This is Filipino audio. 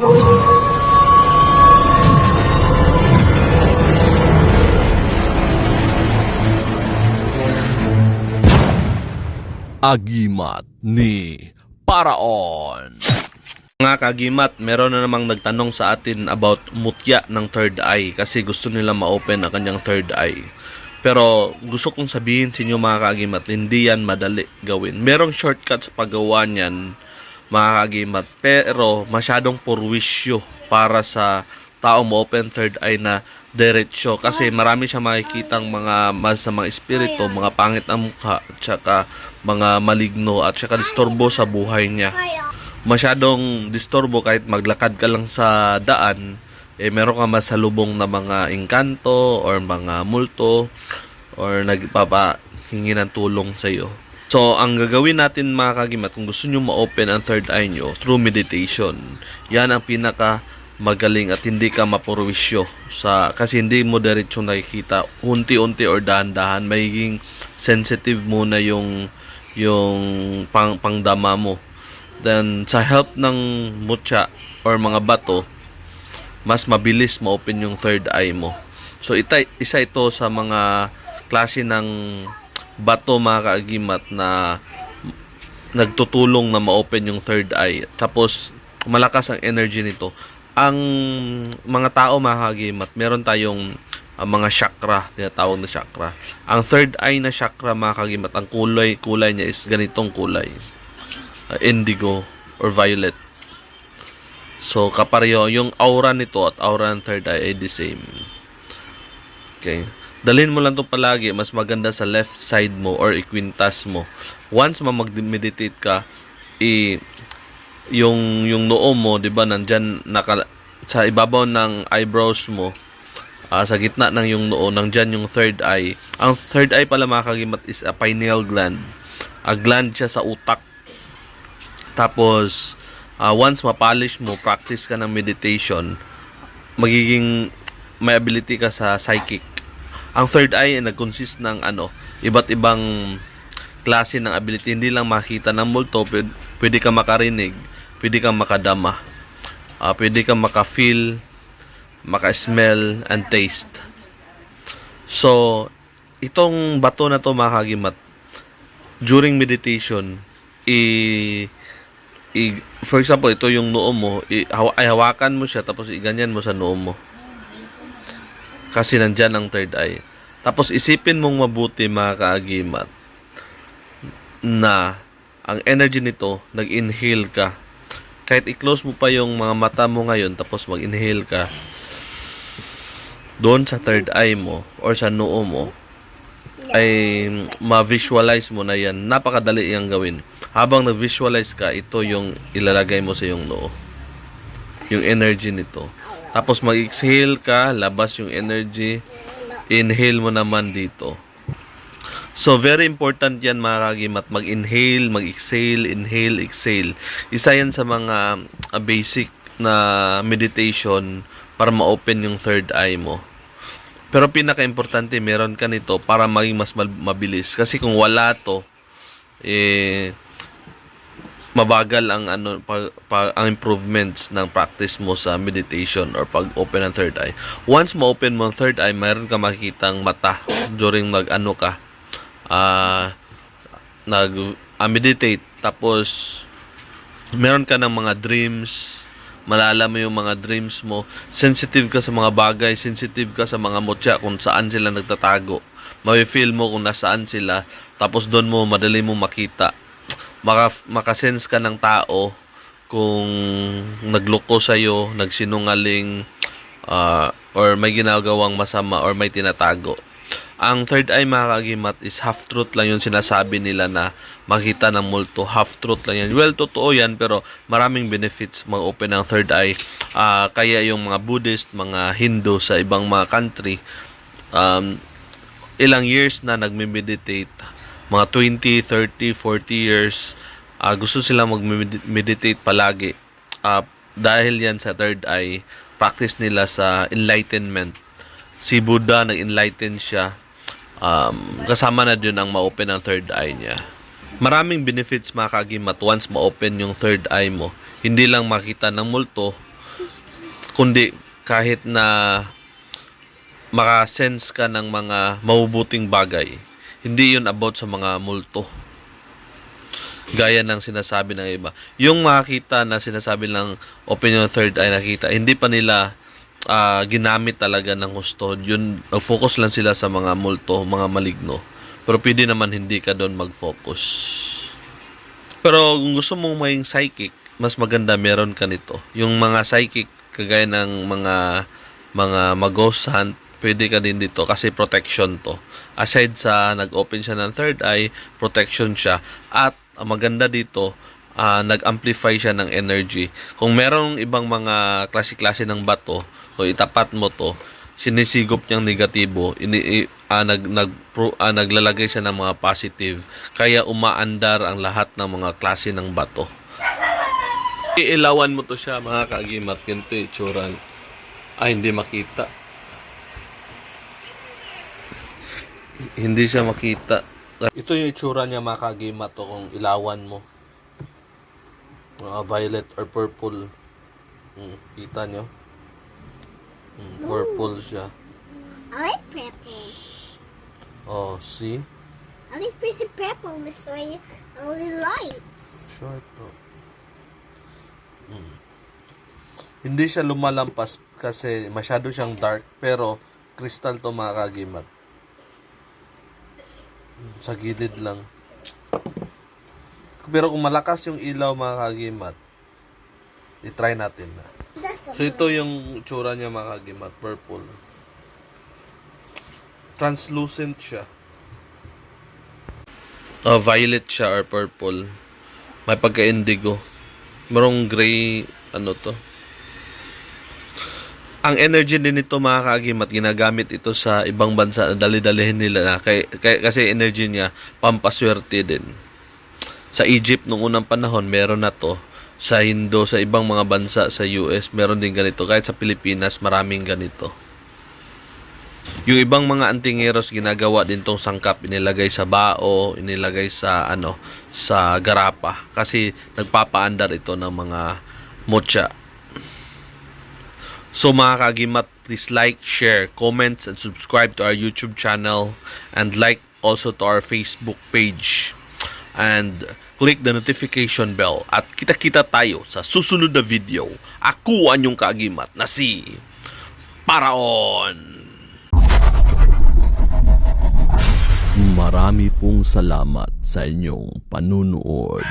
Agimat ni Paraon. Mga kagimat, meron na namang nagtanong sa atin about mutya ng third eye kasi gusto nila ma-open ang kanyang third eye. Pero gusto kong sabihin sa inyo mga kagimat, hindi yan madali gawin. Merong shortcut sa paggawa niyan mga kagimat, pero masyadong purwisyo para sa tao ma-open third eye na diretsyo. Kasi marami siya makikitang mga masamang espiritu, mga pangit na mukha, at saka mga maligno at saka disturbo sa buhay niya. Masyadong disturbo kahit maglakad ka lang sa daan, eh meron ka masalubong na mga engkanto or mga multo or nagpapahingi ng tulong sa iyo. So, ang gagawin natin mga kagimat, kung gusto nyo ma-open ang third eye nyo, through meditation, yan ang pinaka magaling at hindi ka mapurwisyo sa kasi hindi mo diretsyo nakikita. Unti-unti or dahan-dahan magiging sensitive muna yung yung pang pangdama mo. Then, sa help ng mutya or mga bato, mas mabilis ma-open yung third eye mo. So, ita, isa ito sa mga klase ng bato mga kaagimat na nagtutulong na ma-open yung third eye. Tapos, malakas ang energy nito. Ang mga tao mga kaagimat, meron tayong ah, mga chakra, tinatawag na chakra. Ang third eye na chakra mga kaagimat, ang kulay, kulay niya is ganitong kulay uh, indigo or violet. So, kapareho, yung aura nito at aura ng third eye ay the same. Okay. Dalhin mo lang to palagi, mas maganda sa left side mo or ikwintas mo. Once ma mag-meditate ka, i yung yung noo mo, 'di ba, nandiyan naka sa ibabaw ng eyebrows mo, ah, sa gitna ng yung noo, nandiyan yung third eye. Ang third eye pala mga is a pineal gland. A gland siya sa utak tapos, uh, once ma-polish mo, practice ka ng meditation, magiging may ability ka sa psychic. Ang third eye ay nag-consist ng ano, iba't ibang klase ng ability. Hindi lang makita ng multo, pwede, pwede ka makarinig, pwede ka makadama, uh, pwede ka maka-feel, maka-smell, and taste. So, itong bato na to mga during meditation, i i, for example, ito yung noo mo, i, ay hawakan mo siya tapos iganyan mo sa noo mo. Kasi nandyan ang third eye. Tapos isipin mong mabuti mga kaagimat na ang energy nito, nag-inhale ka. Kahit i-close mo pa yung mga mata mo ngayon tapos mag-inhale ka doon sa third eye mo or sa noo mo ay ma-visualize mo na yan. Napakadali iyang gawin. Habang nag-visualize ka, ito yung ilalagay mo sa iyong noo. Yung energy nito. Tapos mag-exhale ka, labas yung energy. Inhale mo naman dito. So, very important yan mga kagimat. Mag-inhale, mag-exhale, inhale, exhale. Isa yan sa mga uh, basic na meditation para ma-open yung third eye mo. Pero pinaka-importante, meron ka nito para maging mas mabilis. Kasi kung wala to, eh, mabagal ang ano pag, pag- ang improvements ng practice mo sa meditation or pag open ng third eye. Once ma-open mo ang third eye, mayroon ka makikitang mata during mag ano ka ah nag ah, meditate. Tapos meron ka ng mga dreams malala mo yung mga dreams mo. Sensitive ka sa mga bagay sensitive ka sa mga mutya kung saan sila nagtatago. May-feel mo kung nasaan sila tapos doon mo madali mo makita maka, makasense ka ng tao kung nagloko sa'yo, nagsinungaling, ah, or may ginagawang masama or may tinatago. Ang third eye mga kagimat is half truth lang yung sinasabi nila na makita ng multo. Half truth lang yan. Well, totoo yan pero maraming benefits mag-open ng third eye. Ah, kaya yung mga Buddhist, mga Hindu sa ibang mga country, um, ilang years na nagme-meditate, mga 20, 30, 40 years, ah, gusto sila mag-meditate palagi. Ah, dahil yan sa third eye, practice nila sa enlightenment. Si Buddha, nag-enlighten siya. Um, kasama na dun ang ma-open ang third eye niya. Maraming benefits mga kagimat once ma-open yung third eye mo. Hindi lang makita ng multo, kundi kahit na makasense ka ng mga mabubuting bagay. Hindi yun about sa mga multo. Gaya ng sinasabi ng iba. Yung makita na sinasabi ng opinion third eye nakita, hindi pa nila ah, ginamit talaga ng gusto. Yun, focus lang sila sa mga multo, mga maligno. Pero pwede naman hindi ka doon mag-focus. Pero kung gusto mong maging psychic, mas maganda meron ka nito. Yung mga psychic, kagaya ng mga mga mag-ghost hunt, pwede ka din dito kasi protection to. Aside sa nag-open siya ng third eye, protection siya. At ang maganda dito, ah, nag-amplify siya ng energy. Kung merong ibang mga klase-klase ng bato, so itapat mo to, sinisigop niyang negatibo, ini, ah, nag, nag, pro- ah, naglalagay siya ng mga positive, kaya umaandar ang lahat ng mga klase ng bato. Iilawan mo to siya mga kaagimat, ganito itsura. Ay, hindi makita. Hindi siya makita. Ito yung itsura niya mga kaagimat to kung ilawan mo. Mga violet or purple. Hmm, kita nyo? Hmm, purple siya. I like purple. Oh, see? I like pretty purple this way only lights. Short to. Hmm. Hindi siya lumalampas kasi masyado siyang dark pero crystal to mga kagimat. Sa gilid lang. Pero kung malakas yung ilaw mga kagimat, i-try natin na. So ito yung tsura niya mga kagimat, purple. Translucent siya. Uh, violet siya or purple. May pagka-indigo. Merong gray, ano to. Ang energy din nito mga kagimat, ginagamit ito sa ibang bansa na dali-dalihin nila na. Kay, kay- kasi energy niya, pampaswerte din. Sa Egypt, nung unang panahon, meron na to. Sa Indo, sa ibang mga bansa, sa US, meron din ganito. Kahit sa Pilipinas, maraming ganito. Yung ibang mga antingeros ginagawa din tong sangkap inilagay sa bao, inilagay sa ano sa garapa kasi nagpapaandar ito ng mga mocha. So mga kagimat, please like, share, comments, and subscribe to our YouTube channel and like also to our Facebook page. And click the notification bell at kita-kita tayo sa susunod na video. Ako ang inyong kagimat na si Paraon! Marami pong salamat sa inyong panunood.